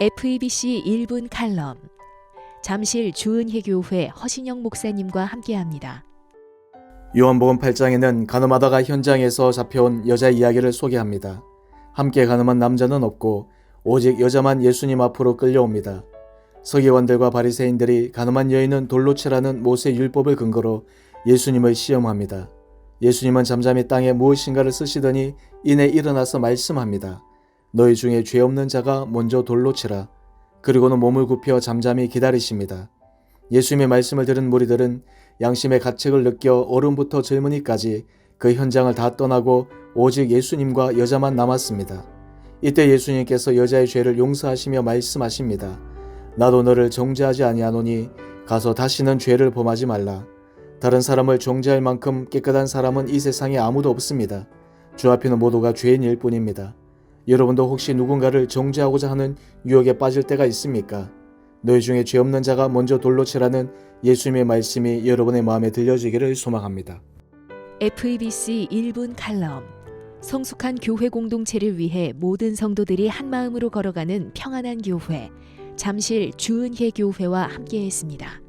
FEBC 1분 칼럼 잠실 주은혜 교회 허신영 목사님과 함께합니다. 요한복음 8장에는 가늠하다가 현장에서 잡혀온 여자 이야기를 소개합니다. 함께 가늠한 남자는 없고 오직 여자만 예수님 앞으로 끌려옵니다. 서기관들과 바리새인들이 가늠한 여인은 돌로 치라는 모세 율법을 근거로 예수님을 시험합니다. 예수님은 잠잠히 땅에 무엇인가를 쓰시더니 이내 일어나서 말씀합니다. 너희 중에 죄 없는 자가 먼저 돌로 치라. 그리고는 몸을 굽혀 잠잠히 기다리십니다. 예수님의 말씀을 들은 무리들은 양심의 가책을 느껴 어른부터 젊은이까지 그 현장을 다 떠나고 오직 예수님과 여자만 남았습니다. 이때 예수님께서 여자의 죄를 용서하시며 말씀하십니다. 나도 너를 정죄하지 아니하노니 가서 다시는 죄를 범하지 말라. 다른 사람을 정죄할 만큼 깨끗한 사람은 이 세상에 아무도 없습니다. 주 앞에는 모두가 죄인일 뿐입니다. 여러분도 혹시 누군가를 정죄하고자 하는 유혹에 빠질 때가 있습니까? 너희 중에 죄 없는 자가 먼저 돌로 치라는 예수님의 말씀이 여러분의 마음에 들려지기를 소망합니다. FEBC 1분 칼럼 성숙한 교회 공동체를 위해 모든 성도들이 한 마음으로 걸어가는 평안한 교회 잠실 주은혜 교회와 함께했습니다.